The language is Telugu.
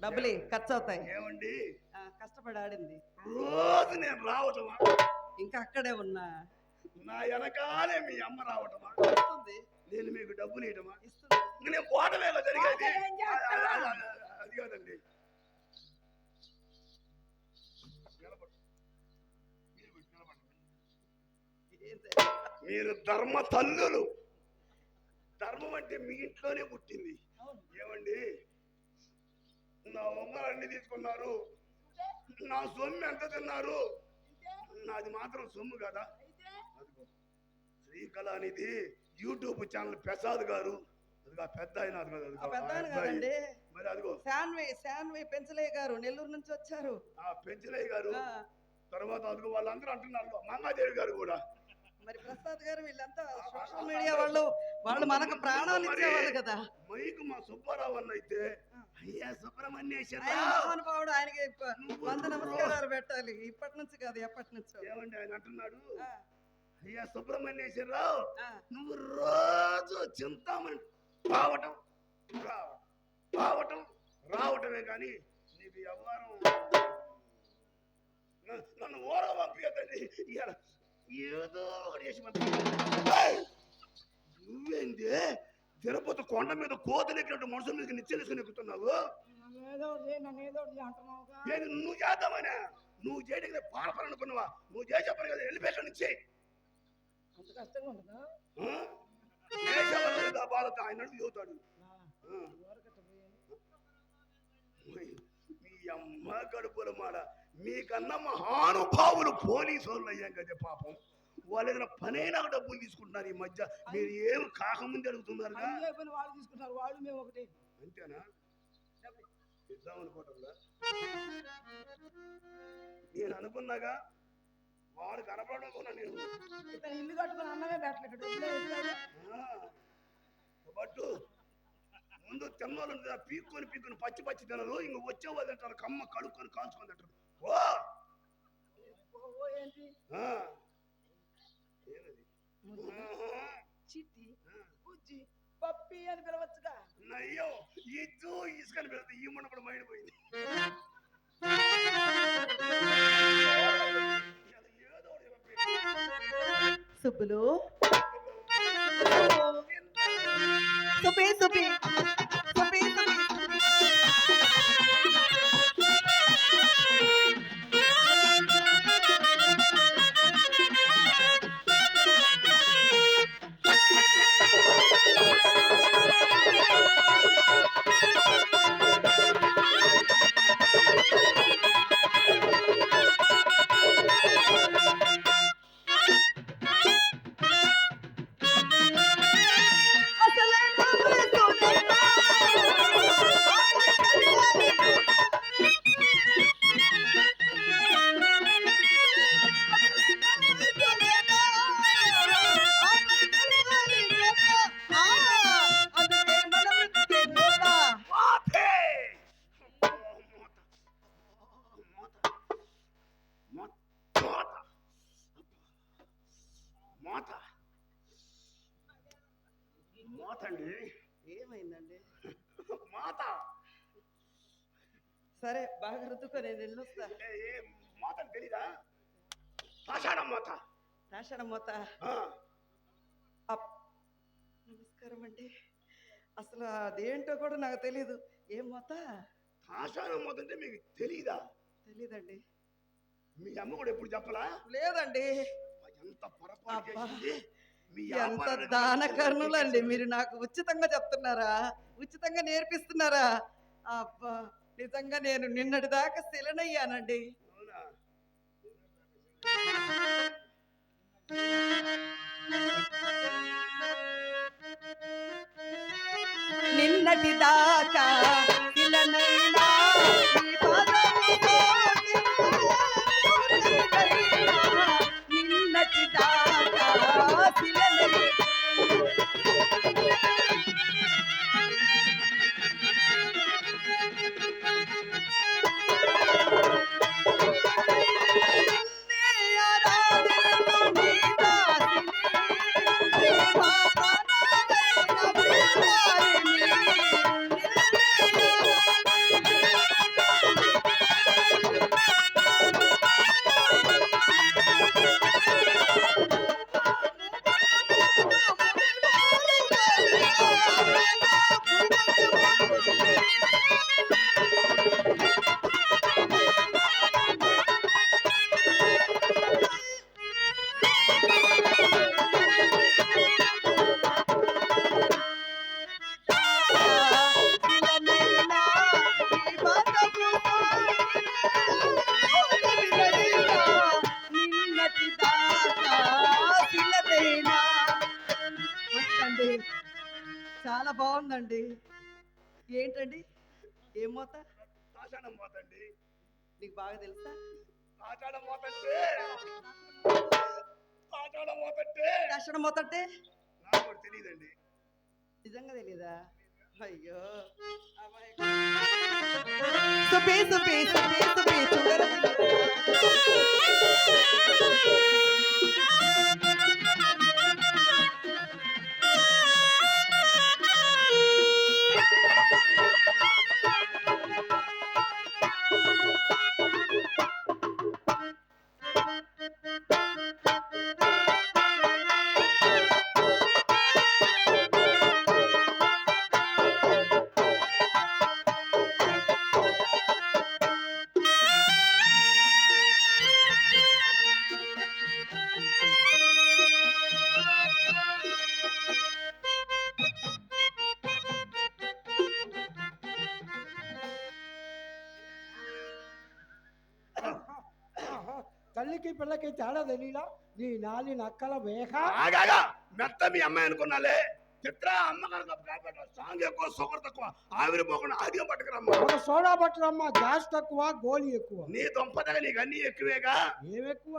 డబ్బులు ఖర్చు అవుతాయి ఏమండి? కష్టపడి ఆడింది రోజు నేను రావటమా? ఇంకా అక్కడే ఉన్నా. నా వెనకాలే మీ అమ్మ రావటమా? ఇస్తుంది. నేను మీకు డబ్బులు ఇవ్వటమా ఇస్తుంది. నేను పోవటమేలా జరిగేది? అది- కాదండి. మీరు ధర్మ తల్లులు. ధర్మం అంటే మీ ఇంట్లోనే పుట్టింది. ఏమండి? నా ఉంగరాన్ని తీసుకున్నారు. నా సొమ్ము ఎంత తిన్నారు? నాది మాత్రం సొమ్ము కదా? శ్రీకళ అనేది యూట్యూబ్ ఛానల్ ప్రసాద్ గారు. అదిగో పెద్ద ఆయన మరి అదిగో. శాన్వి శాన్వి పెంచలయ్య గారు నెల్లూరు నుంచి వచ్చారు. ఆ పెంచలయ్య గారు. తర్వాత అదిగో వాళ్ళందరూ అంటున్నారు మంగాదేవి గారు కూడా. మరి ప్రసాద్ గారు వీళ్ళంతా సోషల్ మీడియా వాళ్ళు వాళ్ళు మనకు ప్రాణాలు ఇచ్చేవాళ్ళు కదా. మైకు మా సుబ్బారావు అన్న అయితే అయ్యా సుబ్రహ్మణ్యేశ్వర మహానుభావుడు ఆయనకి వంద నమస్కారాలు పెట్టాలి. ఇప్పటి నుంచి కాదు ఎప్పటి నుంచో. ఏమండి ఆయన అంటున్నాడు? అయ్యా సుబ్రహ్మణ్యేశ్వరరావు నువ్వు రోజు చింతామణి రావటం రావటం రావటం రావటమే కానీ నీకు వ్యవహారం న- నన్ను ఓర ఇవాళ ఏదో ఒకటి చేసి! నువ్వేంది? తిరుపతి కొండ మీద కోతలెక్కినట్టు మనుషుల మీద నిచ్చెలేసుకుని ఎక్కుతున్నావు? నువ్వు చేద్దామనే? నువ్వు చేయడానికి పాడపడనుకున్నావా నువ్వు చేసే పని కదా వెళ్ళిపోయాక నుంచి బాధ. ఆయన చదువుతాడు మీ అమ్మ కడుపుల మాడ. మీకన్నా మహానుభావులు పోలీసు వాళ్ళు అయ్యాం కదా పాపం. వాళ్ళ దగ్గర పనైనా డబ్బులు తీసుకుంటున్నారు ఈ మధ్య. మీరు ఏం కాకముందు అయిపోయిన వాళ్ళు తీసుకుంటారు వాళ్ళు మేము ఒకటి. అంతేనా? ఇద్దాం అనుకోవటంలా నేను అనుకున్నాగా వాడు కనపడకుండా నేను ఇల్లు కట్టుకుని అన్నమే పెట్టలేదు డబ్బులే ఇస్తాడు. బట్టు ముందు తిన్నోళ్ళు పీక్కొని పీక్కొని పచ్చి పచ్చి తినరు. ఇంక వచ్చే వాళ్ళు తింటారు కమ్మ కడుక్కొని కాల్చుకొని తింటారు. ఓ ఏంటి? చిట్టి బుజ్జి పప్పి అని పిలవచ్చుగా. అయ్యో ఇచ్చు ఇసుకని పెడితే ఈ మున్నప్పుడు మైడిపోయింది. సుబ్బులు. సుబ్బి సుబ్బి సుబ్బి. అండి ఏమైందండి? మాత. సరే బాగా రుద్దుకో నేను వెళ్ళొస్తా. మాత తెలీదా? పాషాఢం మాత. రాషణ మూత. నమస్కారం అండి. అసలు అదేంటో కూడా నాకు తెలీదు. ఏం మూత? పాషాఢం మాత అంటే మీకు తెలీదా? తెలీదండి. మీ అమ్మ కూడా ఎప్పుడు చెప్పలా? లేదండి. ఎంత పొరపాటు. చేసింది? ఎంత దాన కర్ణులండి. మీరు నాకు ఉచితంగా చెప్తున్నారా ఉచితంగా నేర్పిస్తున్నారా అబ్బా నిజంగా నేను నిన్నటి దాకా శిలనయ్యానండి? నిన్నటి దాకా ఏంటండి? ఏం మోత? తాచాడం పోతండి నీకు బాగా తెలుసా? తాచాడం పోతంటే తాచాడం పోతంటే దర్శనం మొత్తంటే నాకు తెలియదండి. నిజంగా తెలీదా? అయ్యో. సుపి సుపి సుపి సుపి సుగర తల్లికి పిల్లకి తేడా తెలియలా నీ నాలి నక్కల వేహ. ఆగాగా. మెత్త మీ అమ్మాయి అనుకున్నాలే. చిత్ర అమ్మగారు సాంగ్ ఎక్కువ షుగర్ తక్కువ. ఆవిరి పోకుండా పట్టుకురమ్మా. ఒక సోడా బట్టలమ్మ గ్యాస్ తక్కువ గోలి ఎక్కువ. నీ దొంపదగా నీకు అన్ని ఎక్కువేగా? ఏమెక్కువ